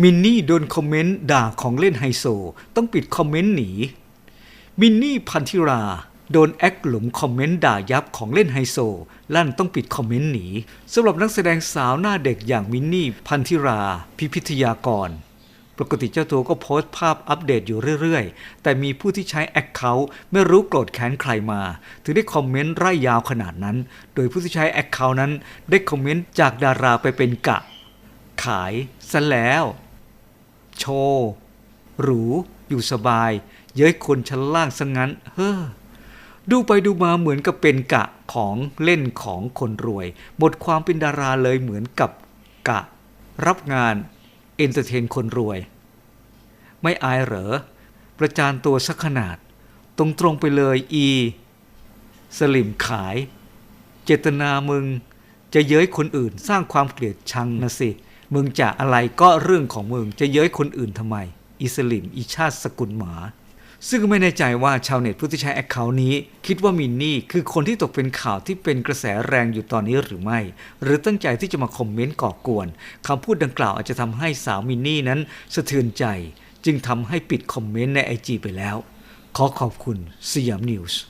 มินนี่โดนคอมเมนต์ด่าของเล่นไฮโซ ต้องปิดคอมเมนต์หนี มินนี่พันธิราโดนแอคหลุมคอมเมนต์ด่ายับของเล่นไฮโซ ลั่นต้องปิดคอมเมนต์หนีสำหรับนักแสดงสาวหน้าเด็กอย่างมินนี่พันธิรา พิพิทยากร ปกติเจ้าตัวก็โพสต์ภาพอัปเดตอยู่เรื่อยๆ แต่มีผู้ที่ใช้แอคเคาท์ไม่รู้โกรธแค้นใครมา ถึงได้คอมเมนต์ไร่ยาวขนาดนั้น โดยผู้ที่ใช้แอคเคาท์นั้นได้คอมเมนต์จากดาราไปเป็นกะ ขายซะแล้ว โชว์หรูอยู่สบาย เย้ยคนชั้นล่างซะงั้น เฮ้อดูไปดูมาเหมือนกับเป็นกะของเล่นของคนรวย หมดความเป็นดาราเลยเหมือนกับกะ รับงานเอนเตอร์เทนคนรวย ไม่อายเหรอ ประจานตัวสักขนาด ตรงตรงไปเลยอี สลิมขาย เจตนามึง จะเย้ยคนอื่นสร้างความเกลียดชังนะสิ มึงจะอะไรก็เรื่องของมึงจะเย้ยคนอื่นทำไม อิสลิมอีชาติสกุลหมา ซึ่งไม่แน่ใจว่าชาวเน็ตผู้ที่ใช้แอคเคาท์นี้ คิดว่ามินนี่คือคนที่ตกเป็นข่าวที่เป็นกระแสแรงอยู่ตอนนี้หรือไม่ หรือตั้งใจที่จะมาคอมเมนต์ก่อกวนคำพูดดังกล่าวอาจจะทำให้สาวมินนี่นั้นสะเทือนใจ จึงทำให้ปิดคอมเมนต์ในไอจไปแล้ว ขอขอบคุณสยามนิวส์